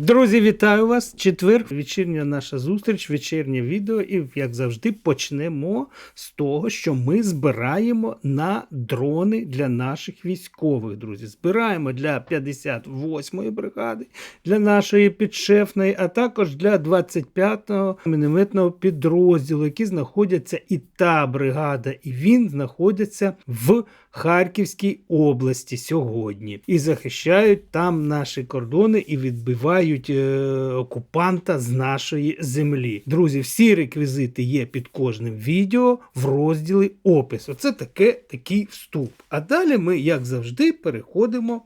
Друзі, вітаю вас! Четвер, вечірня наша зустріч, вечірнє відео. І як завжди, почнемо з того, що ми збираємо на дрони для наших військових. Друзі, збираємо для 58-ї бригади, для нашої підшефної, а також для 25-го мінометного підрозділу, які знаходяться і та бригада, і він знаходиться в Харківській області сьогодні і захищають там наші кордони і відбивають е, окупанта з нашої землі. Друзі, всі реквізити є під кожним відео в розділі опису. Це таке такий вступ. А далі ми, як завжди, переходимо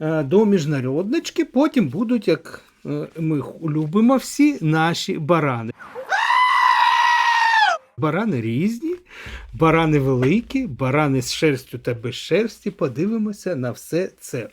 е, до міжнароднички. Потім будуть, як е, ми любимо всі, наші барани. Барани різні, барани великі, барани з шерстю та без шерсті. Подивимося на все це.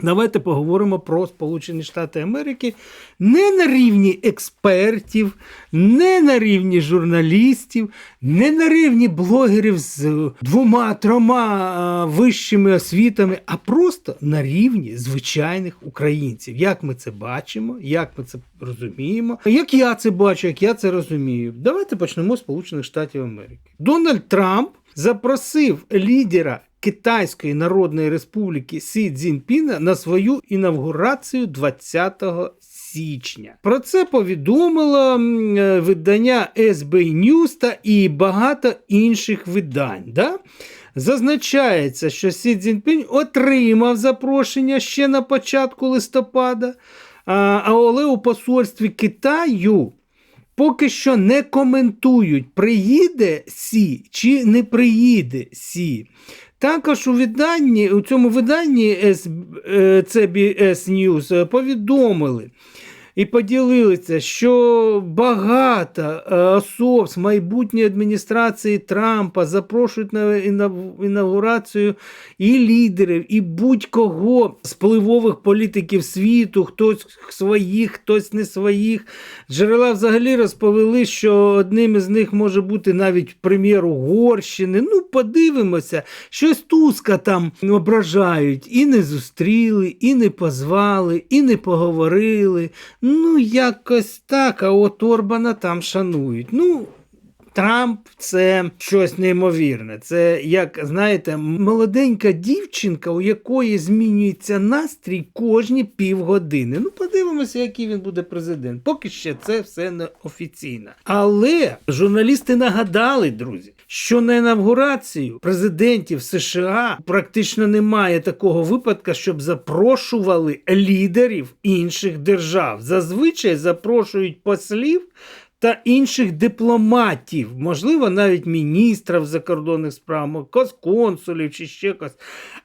Давайте поговоримо про Сполучені Штати Америки не на рівні експертів, не на рівні журналістів, не на рівні блогерів з двома-трьома вищими освітами, а просто на рівні звичайних українців. Як ми це бачимо, як ми це розуміємо, як я це бачу, як я це розумію. Давайте почнемо з Сполучених Штатів Америки. Дональд Трамп запросив лідера. Китайської Народної Республіки Сі Цзіньпіна на свою інавгурацію 20 січня. Про це повідомило е, видання SB News та і багато інших видань. Да? Зазначається, що Сі Цзіньпінь отримав запрошення ще на початку листопада, але у посольстві Китаю поки що не коментують, приїде Сі чи не приїде Сі. Також у виданні, у цьому виданні S- е, CBS News е, повідомили і поділилися, що багато е, особ з майбутньої адміністрації Трампа запрошують на інаугурацію і лідерів, і будь-кого з впливових політиків світу, хтось своїх, хтось не своїх. Джерела взагалі розповіли, що одним із них може бути навіть прем'єр Угорщини. Ну, подивимося, щось Туска там ображають. І не зустріли, і не позвали, і не поговорили. Ну, якось так, а от Орбана там шанують. Ну, Трамп це щось неймовірне. Це, як знаєте, молоденька дівчинка, у якої змінюється настрій кожні півгодини. Ну, подивимося, який він буде президент. Поки ще це все не офіційно. Але журналісти нагадали, друзі, що на інавгурацію президентів США практично немає такого випадка, щоб запрошували лідерів інших держав. Зазвичай запрошують послів та інших дипломатів, можливо, навіть міністрів закордонних справ, консулів чи ще якось,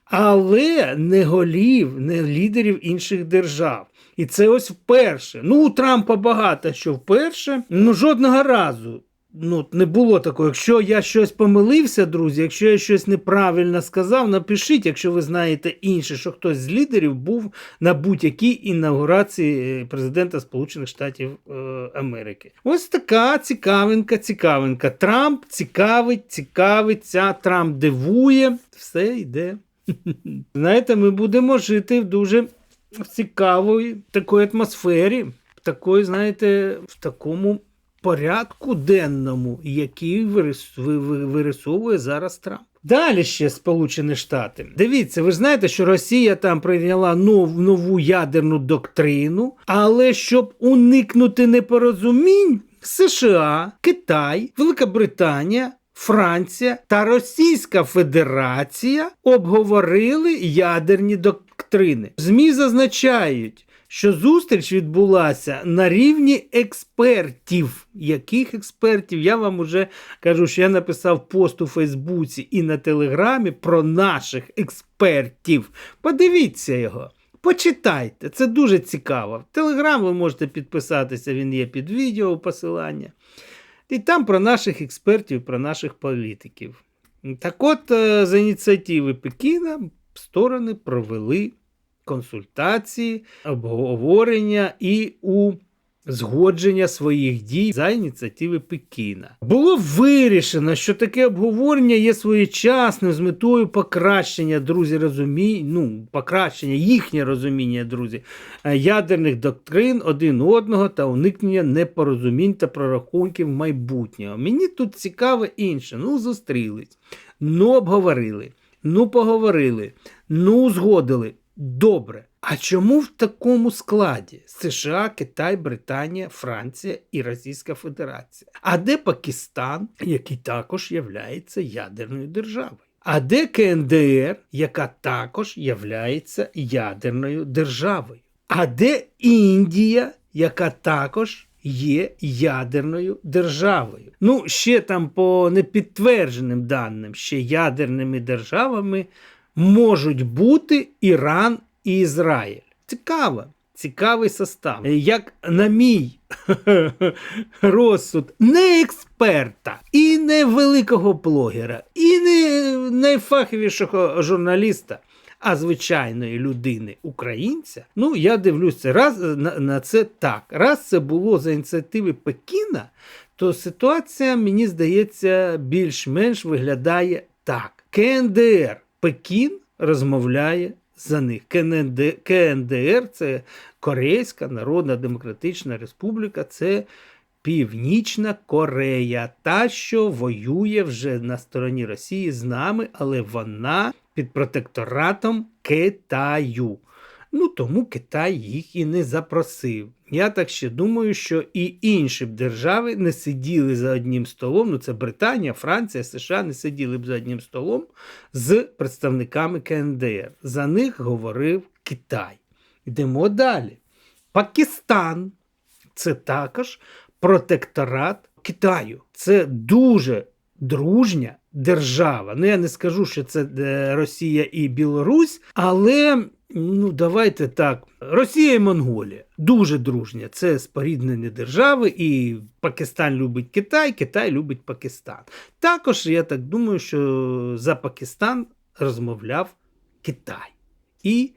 але не голів, не лідерів інших держав. І це ось вперше. Ну, у Трампа багато що вперше, ну жодного разу. Ну, не було такого. Якщо я щось помилився, друзі, якщо я щось неправильно сказав, напишіть, якщо ви знаєте інше, що хтось з лідерів був на будь-якій інаугурації е, президента Сполучених Штатів е, Америки. Ось така цікавинка, цікавинка. Трамп цікавить, цікавиться, Трамп дивує, все йде. Знаєте, ми будемо жити в дуже цікавій такої атмосфері, такої, знаєте, в такому порядку денному, який вирис- ви- ви- вирисовує зараз Трамп. Далі ще Сполучені Штати. Дивіться, ви знаєте, що Росія там прийняла нов, нову ядерну доктрину, але щоб уникнути непорозумінь, США, Китай, Велика Британія. Франція та Російська Федерація обговорили ядерні доктрини. ЗМІ зазначають, що зустріч відбулася на рівні експертів. Яких експертів? Я вам уже кажу, що я написав пост у Фейсбуці і на Телеграмі про наших експертів. Подивіться його. Почитайте, це дуже цікаво. В Телеграм ви можете підписатися, він є під відео посилання. І там про наших експертів, про наших політиків. Так от, е, за ініціативи Пекіна сторони провели консультації, обговорення і у згодження своїх дій за ініціативи Пекіна. Було вирішено, що таке обговорення є своєчасним з метою покращення, друзі, розуміння, ну, покращення їхнє розуміння, друзі, е, ядерних доктрин один одного та уникнення непорозумінь та прорахунків майбутнього. Мені тут цікаво інше. Ну, зустрілись, ну обговорили, ну поговорили, ну згодили. Добре. А чому в такому складі США, Китай, Британія, Франція і Російська Федерація? А де Пакистан, який також являється ядерною державою? А де КНДР, яка також являється ядерною державою? А де Індія, яка також є ядерною державою? Ну, ще там по непідтвердженим даним, ще ядерними державами можуть бути Іран і Ізраїль. Цікаво. Цікавий состав. Як на мій розсуд, не експерта, і не великого блогера, і не найфаховішого журналіста, а звичайної людини українця. Ну, я дивлюся раз на, на це так. Раз це було за ініціативи Пекіна, то ситуація, мені здається, більш-менш виглядає так: КНДР Пекін розмовляє за них. КНДР це Корейська Народна Демократична Республіка, це Північна Корея, та, що воює вже на стороні Росії з нами, але вона під протекторатом Китаю. Ну тому Китай їх і не запросив. Я так ще думаю, що і інші б держави не сиділи за одним столом. Ну це Британія, Франція, США не сиділи б за одним столом з представниками КНДР. За них говорив Китай. Йдемо далі. Пакистан це також протекторат Китаю. Це дуже дружня держава. Ну я не скажу, що це е, Росія і Білорусь, але ну давайте так. Росія і Монголія дуже дружня. Це споріднені держави, і Пакистан любить Китай, Китай любить Пакистан. Також я так думаю, що за Пакистан розмовляв Китай. І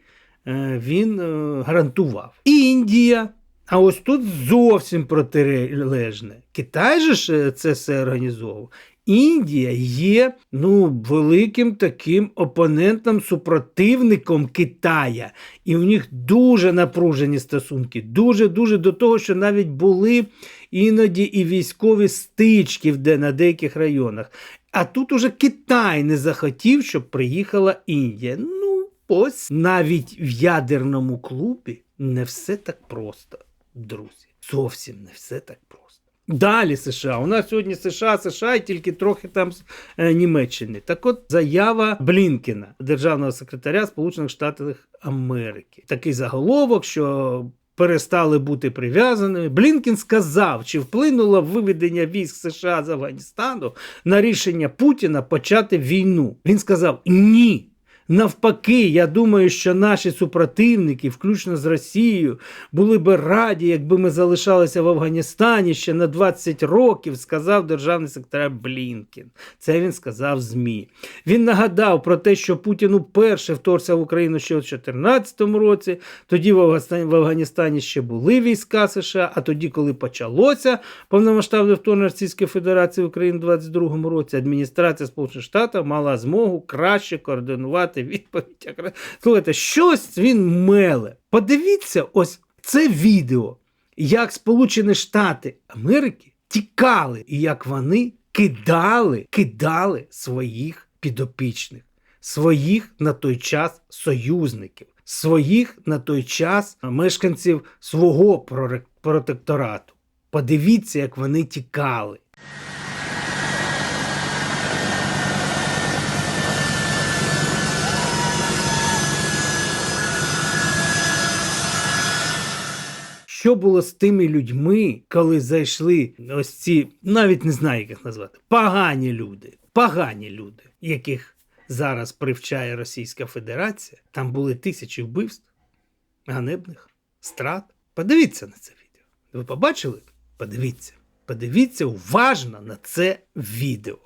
е, він е, гарантував. Індія. А ось тут зовсім протилежне. Китай же ж це все організовував. Індія є ну, великим таким опонентом, супротивником Китая. І в них дуже напружені стосунки. Дуже-дуже до того, що навіть були іноді і військові стички де, на деяких районах. А тут уже Китай не захотів, щоб приїхала Індія. Ну, ось навіть в ядерному клубі не все так просто, друзі. Зовсім не все так просто. Далі США. У нас сьогодні США, США і тільки трохи там з е, Німеччини. Так от заява Блінкена, державного секретаря Сполучених Штатів Америки. Такий заголовок, що. Перестали бути прив'язаними. Блінкін сказав, чи вплинуло виведення військ США з Афганістану на рішення Путіна почати війну. Він сказав: ні. Навпаки, я думаю, що наші супротивники, включно з Росією, були би раді, якби ми залишалися в Афганістані ще на 20 років, сказав державний секретар Блінкін. Це він сказав ЗМІ. Він нагадав про те, що Путін уперше вторгся в Україну ще у 2014 році. Тоді в Афганістані, ще були війська США. А тоді, коли почалося повномасштабне вторгнення Російської Федерації в Україну у 2022 році, адміністрація Сполучених Штатів мала змогу краще координувати відповідь. Слухайте, щось він меле. Подивіться, ось це відео, як Сполучені Штати Америки тікали, і як вони кидали, кидали своїх підопічних, своїх на той час союзників, своїх на той час мешканців свого протекторату. Подивіться, як вони тікали. Що було з тими людьми, коли зайшли ось ці, навіть не знаю, як їх назвати, погані люди, погані люди, яких зараз привчає Російська Федерація. Там були тисячі вбивств, ганебних, страт. Подивіться на це відео. Ви побачили? Подивіться. Подивіться уважно на це відео.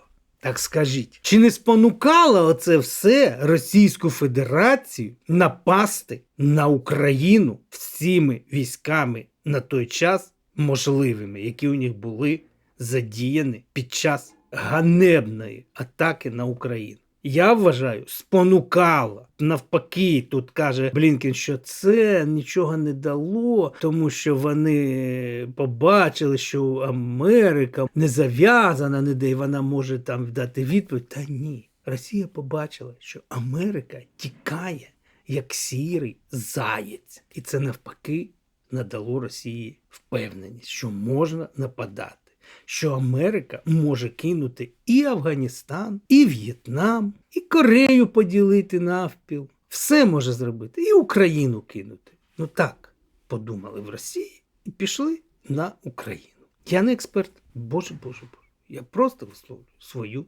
Так скажіть, чи не спонукало оце все Російську Федерацію напасти на Україну всіми військами на той час можливими, які у них були задіяні під час ганебної атаки на Україну. Я вважаю, спонукало. Навпаки, тут каже Блінкен, що це нічого не дало, тому що вони побачили, що Америка не зав'язана ніде, і вона може там дати відповідь. Та ні. Росія побачила, що Америка тікає як сірий заєць. І це навпаки надало Росії впевненість, що можна нападати що Америка може кинути і Афганістан, і В'єтнам, і Корею поділити навпіл. Все може зробити, і Україну кинути. Ну так подумали в Росії і пішли на Україну. Я не експерт, боже боже боже. Я просто висловлюю свою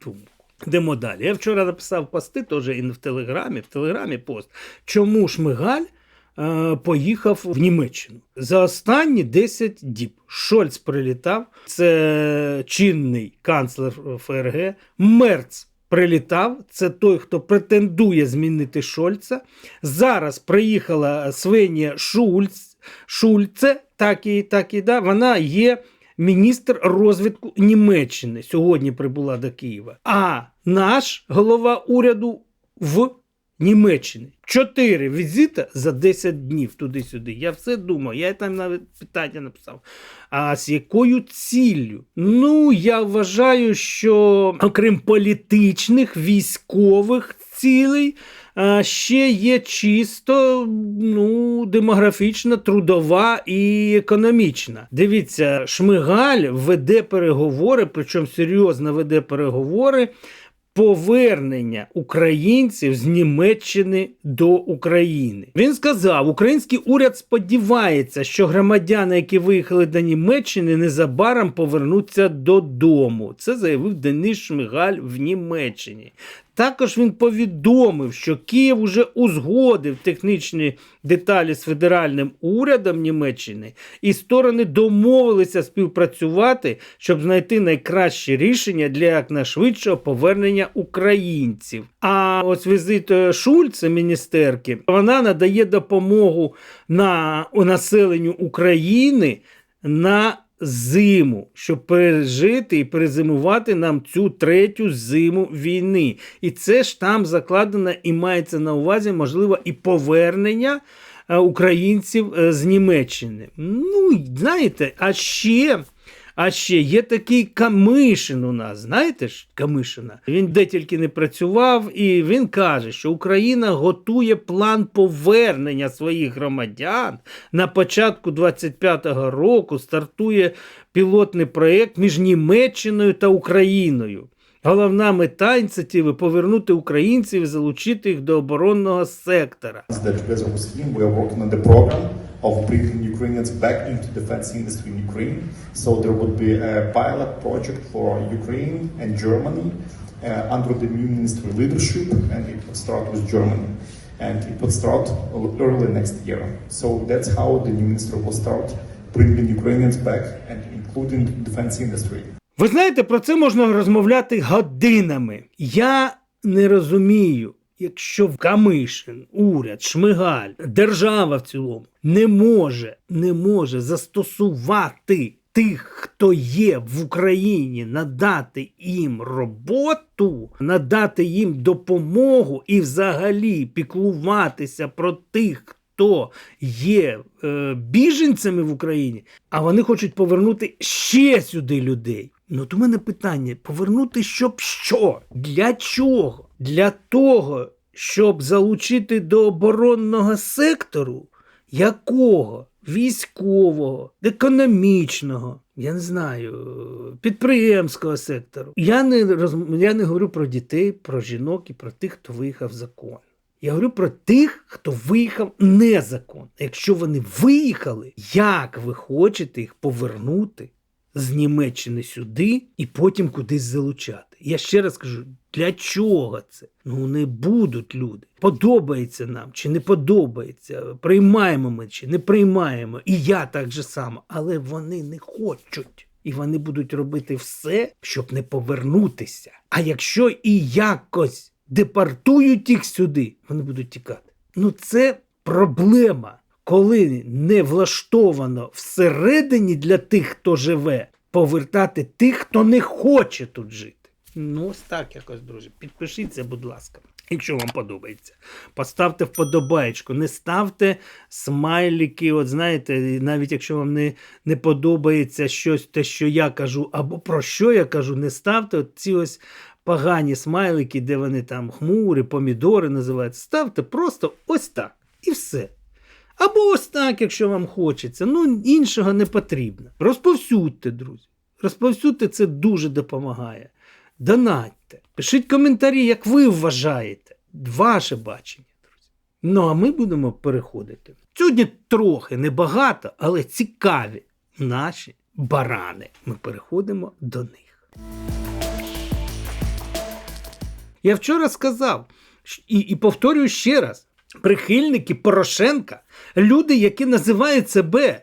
думку. Йдемо далі. Я вчора написав пости теж і в Телеграмі, в Телеграмі пост. Чому Шмигаль поїхав в Німеччину? За останні 10 діб Шольц прилітав, це чинний канцлер ФРГ, Мерц прилітав, це той, хто претендує змінити Шольца. Зараз приїхала Свенія Шульц, Шульце, так і так і да, вона є міністр розвитку Німеччини. Сьогодні прибула до Києва. А наш голова уряду в Німеччині. Чотири візита за 10 днів туди-сюди. Я все думав, я там навіть питання написав. А з якою ціллю? Ну, я вважаю, що окрім політичних, військових цілей, а, ще є чисто ну, демографічна, трудова і економічна. Дивіться, Шмигаль веде переговори, причому серйозно веде переговори повернення українців з Німеччини до України. Він сказав: український уряд сподівається, що громадяни, які виїхали до Німеччини, незабаром повернуться додому. Це заявив Денис Шмигаль в Німеччині. Також він повідомив, що Київ уже узгодив технічні деталі з федеральним урядом Німеччини, і сторони домовилися співпрацювати, щоб знайти найкраще рішення для якнайшвидшого повернення українців. А ось візит е, Шульца, міністерки, вона надає допомогу на населенню України на зиму, щоб пережити і перезимувати нам цю третю зиму війни. І це ж там закладено і мається на увазі, можливо, і повернення е, українців е, з Німеччини. Ну, знаєте, а ще. А ще є такий Камишин у нас, знаєте ж, Камишина? Він де тільки не працював, і він каже, що Україна готує план повернення своїх громадян. На початку 25-го року стартує пілотний проєкт між Німеччиною та Україною. Головна мета ініціативи повернути українців і залучити їх до оборонного сектора. of bringing Ukrainians back into defense industry in Ukraine. So there would be a pilot project for Ukraine and Germany uh, under the new ministry leadership, and it would start with Germany. And it would start early next year. So that's how the new minister will start bringing Ukrainians back and including defense industry. Ви знаєте, про це можна розмовляти годинами. Я не розумію, якщо Камишин, уряд, Шмигаль, держава в цілому не може, не може застосувати тих, хто є в Україні, надати їм роботу, надати їм допомогу і взагалі піклуватися про тих, хто є е, біженцями в Україні, а вони хочуть повернути ще сюди людей. Ну, от у мене питання: повернути щоб що? Для чого? Для того, щоб залучити до оборонного сектору якого? Військового, економічного, я не знаю, підприємського сектору. Я не роз... я не говорю про дітей, про жінок і про тих, хто виїхав законно. Я говорю про тих, хто виїхав незаконно. Якщо вони виїхали, як ви хочете їх повернути з Німеччини сюди і потім кудись залучати? Я ще раз кажу, для чого це? Ну не будуть люди. Подобається нам чи не подобається, приймаємо ми чи не приймаємо. І я так же само, але вони не хочуть. І вони будуть робити все, щоб не повернутися. А якщо і якось депортують їх сюди, вони будуть тікати. Ну це проблема, коли не влаштовано всередині для тих, хто живе, повертати тих, хто не хоче тут жити. Ну, ось так якось, друзі. Підпишіться, будь ласка, якщо вам подобається. Поставте вподобаєчку, не ставте смайлики. От знаєте, навіть якщо вам не, не подобається щось, те, що я кажу, або про що я кажу, не ставте от ці ось погані смайлики, де вони там хмурі, помідори називаються. Ставте просто ось так. І все. Або ось так, якщо вам хочеться. Ну, іншого не потрібно. Розповсюдьте, друзі. Розповсюдьте це дуже допомагає. Донатьте, пишіть коментарі, як ви вважаєте. Ваше бачення, друзі. Ну, а ми будемо переходити. Сьогодні трохи небагато, але цікаві наші барани. Ми переходимо до них. Я вчора сказав і, і повторюю ще раз: прихильники Порошенка, люди, які називають себе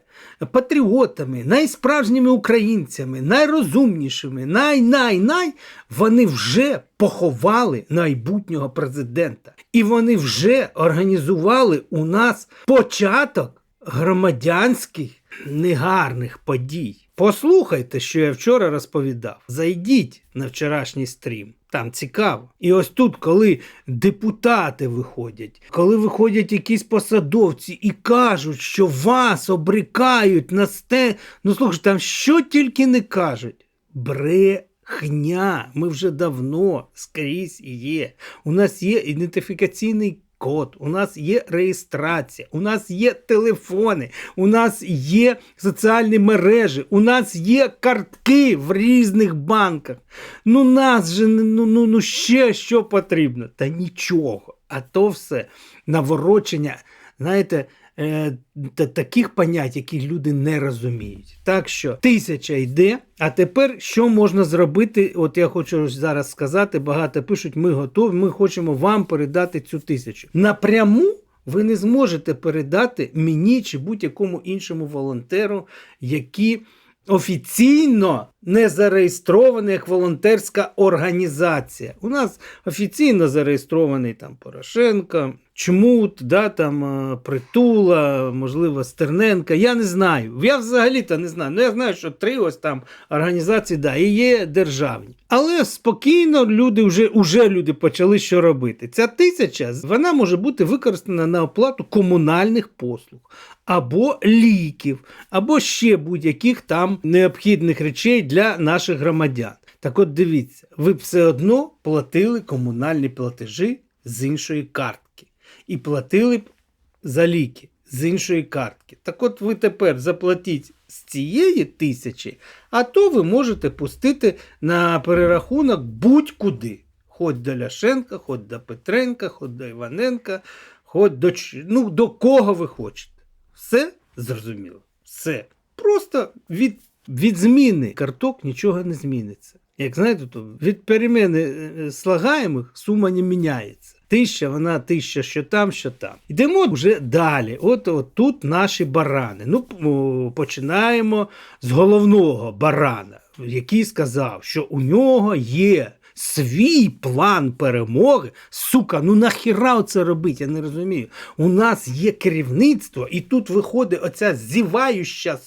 патріотами, найсправжніми українцями, найрозумнішими, най-най-най, вони вже поховали майбутнього президента. І вони вже організували у нас початок громадянських негарних подій. Послухайте, що я вчора розповідав. Зайдіть на вчорашній стрім. Там цікаво. І ось тут, коли депутати виходять, коли виходять якісь посадовці і кажуть, що вас обрикають на сте. Ну слухайте, там що тільки не кажуть. Брехня. Ми вже давно скрізь є. У нас є ідентифікаційний код, у нас є реєстрація, у нас є телефони, у нас є соціальні мережі, у нас є картки в різних банках. Ну нас же ну, ну, ну ще що потрібно? Та нічого. А то все наворочення, знаєте, е, таких понять, які люди не розуміють. Так що тисяча йде. А тепер що можна зробити? От я хочу зараз сказати, багато пишуть, ми готові, ми хочемо вам передати цю тисячу. Напряму ви не зможете передати мені чи будь-якому іншому волонтеру, які офіційно не зареєстровані як волонтерська організація. У нас офіційно зареєстрований там Порошенко, Чмут, да, там е, Притула, можливо, Стерненка. Я не знаю. Я взагалі-то не знаю. Ну я знаю, що три ось там організації да, і є державні. Але спокійно люди вже, вже люди почали що робити. Ця тисяча вона може бути використана на оплату комунальних послуг або ліків, або ще будь-яких там необхідних речей для наших громадян. Так от дивіться, ви все одно платили комунальні платежі з іншої картки. І платили б за ліки з іншої картки. Так от ви тепер заплатіть з цієї тисячі, а то ви можете пустити на перерахунок будь-куди. Хоч до Ляшенка, хоч до Петренка, хоч до Іваненка, хоч до, ну, до кого ви хочете. Все зрозуміло. Все. Просто від, від зміни карток нічого не зміниться. Як знаєте, то від переміни е, слагаємих сума не міняється. Тисяча, вона тисяча, що там, що там. Йдемо вже далі. От, от тут наші барани. Ну, починаємо з головного барана, який сказав, що у нього є свій план перемоги. Сука, ну нахіра це робить? Я не розумію. У нас є керівництво, і тут виходить оця зівающа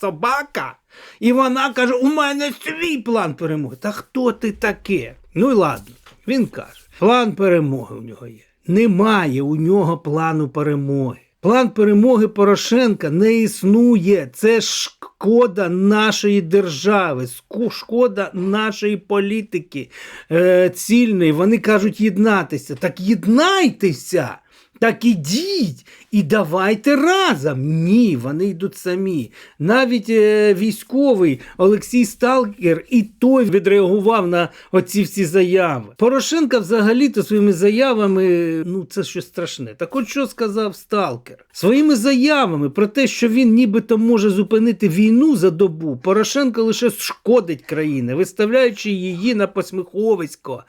собака, і вона каже: у мене свій план перемоги. Та хто ти таке? Ну і ладно, він каже: план перемоги у нього є. Немає у нього плану перемоги. План перемоги Порошенка не існує. Це шкода нашої держави, шкода нашої політики е, цільної. Вони кажуть єднатися. Так єднайтеся! Так ідіть і давайте разом. Ні, вони йдуть самі. Навіть е, військовий Олексій Сталкер і той відреагував на оці всі заяви. Порошенка взагалі-то своїми заявами, ну це щось страшне. Так от що сказав Сталкер? Своїми заявами про те, що він нібито може зупинити війну за добу, Порошенко лише шкодить країни, виставляючи її на посміховисько.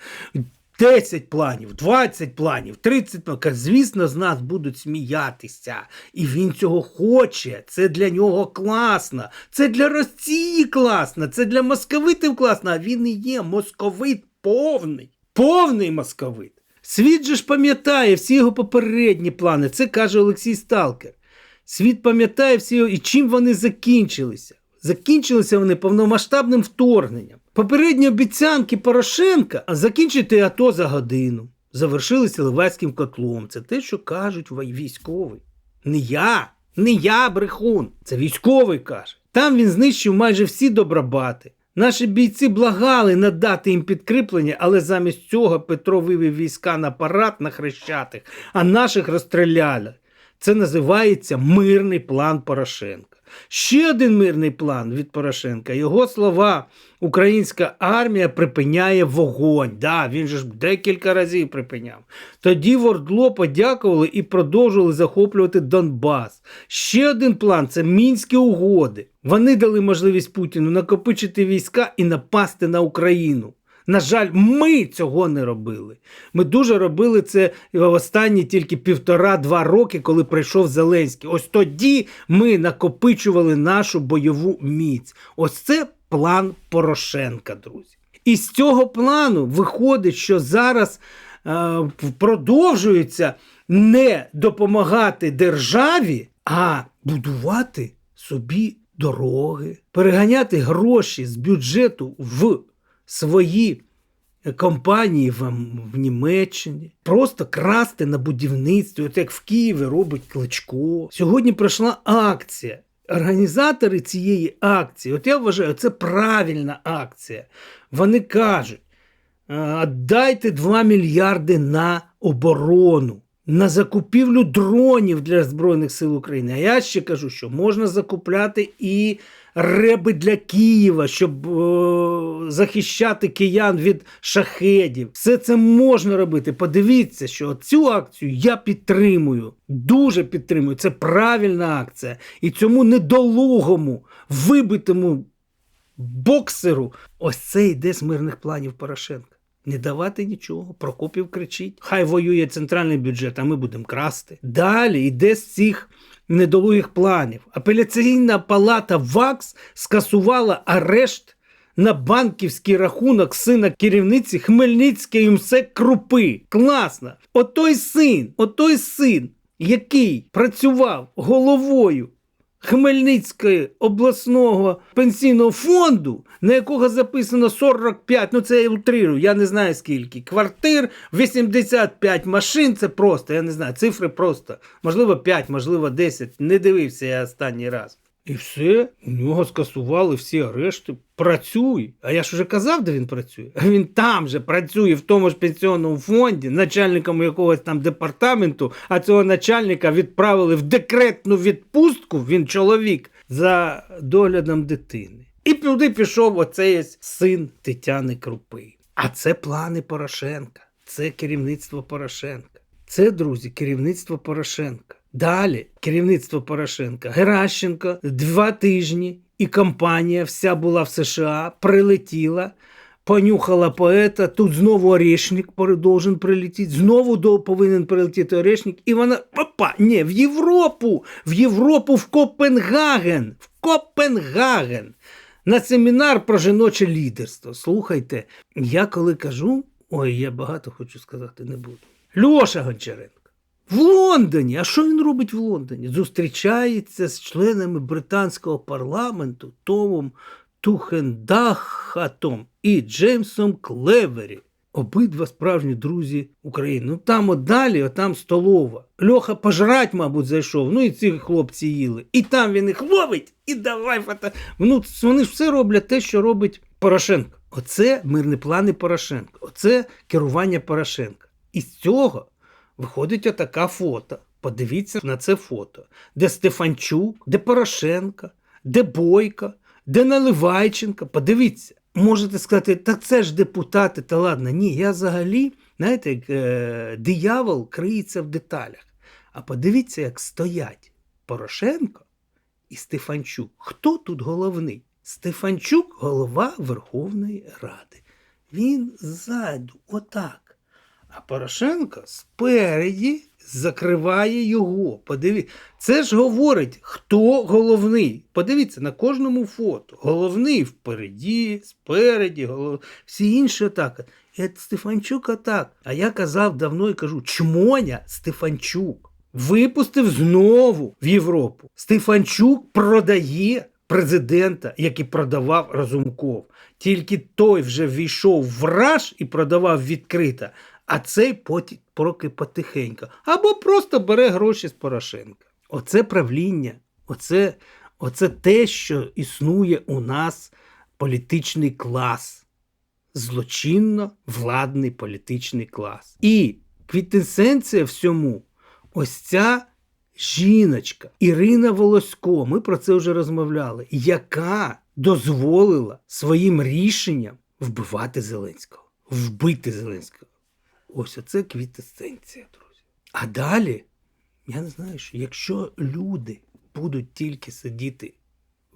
10 планів, 20 планів, 30 планів. Звісно, з нас будуть сміятися. І він цього хоче. Це для нього класно. Це для Росії класно. Це для московитів класно. А він і є московит повний. Повний московит. Світ же ж пам'ятає всі його попередні плани. Це каже Олексій Сталкер. Світ пам'ятає всі його, і чим вони закінчилися. Закінчилися вони повномасштабним вторгненням. Попередні обіцянки Порошенка закінчити АТО за годину. Завершилися Ливайським котлом. Це те, що кажуть військові. Не я, не я брехун. Це військовий каже. Там він знищив майже всі добробати. Наші бійці благали надати їм підкріплення, але замість цього Петро вивів війська на парад на хрещатих, а наших розстріляли. Це називається мирний план Порошенка. Ще один мирний план від Порошенка. Його слова: Українська армія припиняє вогонь. Да, він же ж декілька разів припиняв. Тоді в Ордло подякували і продовжували захоплювати Донбас. Ще один план це мінські угоди. Вони дали можливість Путіну накопичити війська і напасти на Україну. На жаль, ми цього не робили. Ми дуже робили це в останні тільки півтора-два роки, коли прийшов Зеленський. Ось тоді ми накопичували нашу бойову міць. Ось це план Порошенка, друзі. І з цього плану виходить, що зараз е, продовжується не допомагати державі, а будувати собі дороги, переганяти гроші з бюджету в свої компанії в, в Німеччині, просто красти на будівництві, от як в Києві робить Кличко. Сьогодні пройшла акція. Організатори цієї акції, от я вважаю, це правильна акція. Вони кажуть: «Е, дайте 2 мільярди на оборону, на закупівлю дронів для Збройних сил України. А я ще кажу, що можна закупляти і реби для Києва, щоб е, захищати киян від шахедів. Все це можна робити. Подивіться, що цю акцію я підтримую. Дуже підтримую. Це правильна акція. І цьому недолугому, вибитому боксеру ось це йде з мирних планів Порошенка. Не давати нічого. Прокопів кричить. Хай воює центральний бюджет, а ми будемо красти. Далі йде з цих недолугих планів. Апеляційна палата ВАКС скасувала арешт на банківський рахунок сина керівниці Хмельницької МСЕК Крупи. Класно! Отой син, отой син, який працював головою Хмельницького обласного пенсійного фонду, на якого записано 45, ну це я утрирую, я не знаю скільки. Квартир, 85 машин, це просто, я не знаю, цифри просто. Можливо, 5, можливо, 10. Не дивився я останній раз. І все, у нього скасували всі арешти. Працюй. А я ж уже казав, де він працює. А він там же працює в тому ж пенсіонному фонді, начальником якогось там департаменту, а цього начальника відправили в декретну відпустку, він чоловік, за доглядом дитини. І туди пішов оцей син Тетяни Крупи. А це плани Порошенка, це керівництво Порошенка. Це, друзі, керівництво Порошенка. Далі керівництво Порошенка. Геращенко два тижні, і компанія вся була в США, прилетіла, понюхала поета. Тут знову Орешник должен прилетіти, знову повинен прилетіти Орешник. І вона опа, ні, в Європу, в Європу, в Копенгаген, в Копенгаген. На семінар про жіноче лідерство. Слухайте, я коли кажу, ой, я багато хочу сказати, не буду. Льоша Гончаренко. В Лондоні. А що він робить в Лондоні? Зустрічається з членами британського парламенту Томом Тухендахатом і Джеймсом Клевері. Обидва справжні друзі України. Ну там от далі, от там столова. Льоха пожрать, мабуть, зайшов. Ну і ці хлопці їли. І там він їх ловить, і давай фото. Ну, вони ж все роблять те, що робить Порошенко. Оце мирні плани Порошенка. Оце керування Порошенка. І з цього виходить отака фото. Подивіться на це фото, де Стефанчук, де Порошенка, де Бойко, де Наливайченка. Подивіться. Можете сказати, та це ж депутати, та ладно. Ні, я взагалі, знаєте, як е, диявол криється в деталях. А подивіться, як стоять Порошенко і Стефанчук. Хто тут головний? Стефанчук голова Верховної Ради. Він ззаду, отак. А Порошенко спереді закриває його. Подивіться, це ж говорить, хто головний. Подивіться на кожному фото. Головний впереді, спереді, голов... всі інші отак. І Стефанчук отак. А я казав давно і кажу: чмоня Стефанчук. випустив знову в Європу. Стефанчук продає президента, який продавав Разумков. Тільки той вже ввійшов в раж і продавав відкрито, а цей поті- поки потихеньку. Або просто бере гроші з Порошенка. Оце правління, оце, оце те, що існує у нас політичний клас. Злочинно владний політичний клас. І квітесенція всьому ось ця жіночка Ірина Волосько, ми про це вже розмовляли, яка дозволила своїм рішенням вбивати Зеленського, вбити Зеленського. Ось оце квітесенція, друзі. А далі, я не знаю, що якщо люди будуть тільки сидіти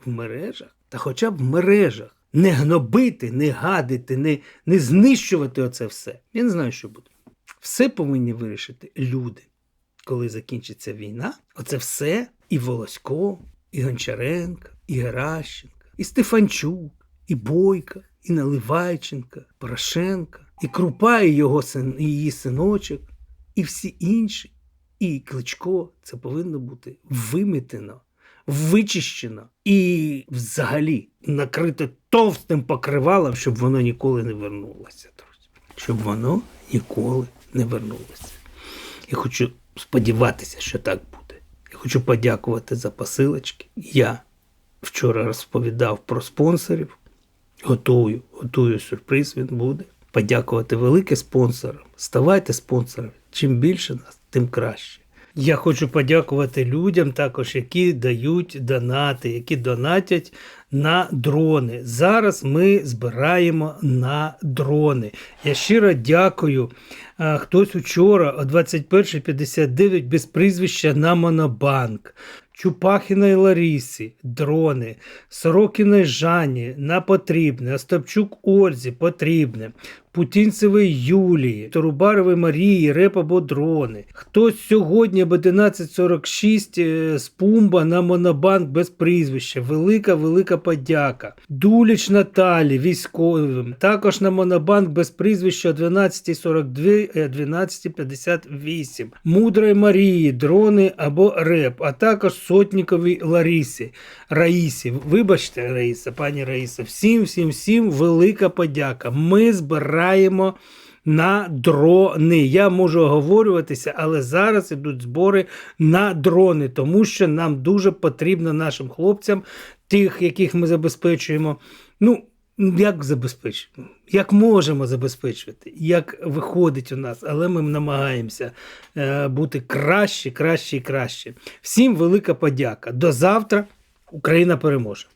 в мережах, та хоча б в мережах, не гнобити, не гадити, не, не знищувати оце все, я не знаю, що буде. Все повинні вирішити люди коли закінчиться війна, оце все і Волосько, і Гончаренко, і Геращенко, і Стефанчук, і Бойка, і Наливайченка, Порошенка, і Крупа, і його син, і її синочок, і всі інші, і Кличко. Це повинно бути вимітено, вичищено і взагалі накрито товстим покривалом, щоб воно ніколи не вернулося, друзі. Щоб воно ніколи не вернулося. Я хочу сподіватися, що так буде. Я хочу подякувати за посилочки. Я вчора розповідав про спонсорів. Готую, готую сюрприз, він буде. Подякувати велике спонсорам. Ставайте спонсорами. Чим більше нас, тим краще. Я хочу подякувати людям також, які дають донати, які донатять на дрони. Зараз ми збираємо на дрони. Я щиро дякую. Хтось учора о 21.59 без прізвища на Монобанк. Чупахіної Ларісі, дрони, Сорокіної Жанні на потрібне, Остапчук Ользі потрібне, Путінцевої Юлії, Торубарової Марії, реп або дрони. Хтось сьогодні об 11.46 е, з Пумба на Монобанк без прізвища. Велика, велика подяка. Дуліч Наталі, військовим. Також на Монобанк без прізвища о 12.42, е, 12.58. Мудрої Марії, дрони або реп, а також Сотніковій Ларісі. Раїсі. Вибачте, Раїса, пані Раїса, всім, всім, всім велика подяка. Ми збираємо на дрони. Я можу оговорюватися, але зараз ідуть збори на дрони, тому що нам дуже потрібно нашим хлопцям, тих, яких ми забезпечуємо. Ну, як забезпечуємо? Як можемо забезпечувати, як виходить у нас, але ми намагаємося е, бути краще, краще і краще. Всім велика подяка. До завтра. Україна переможе.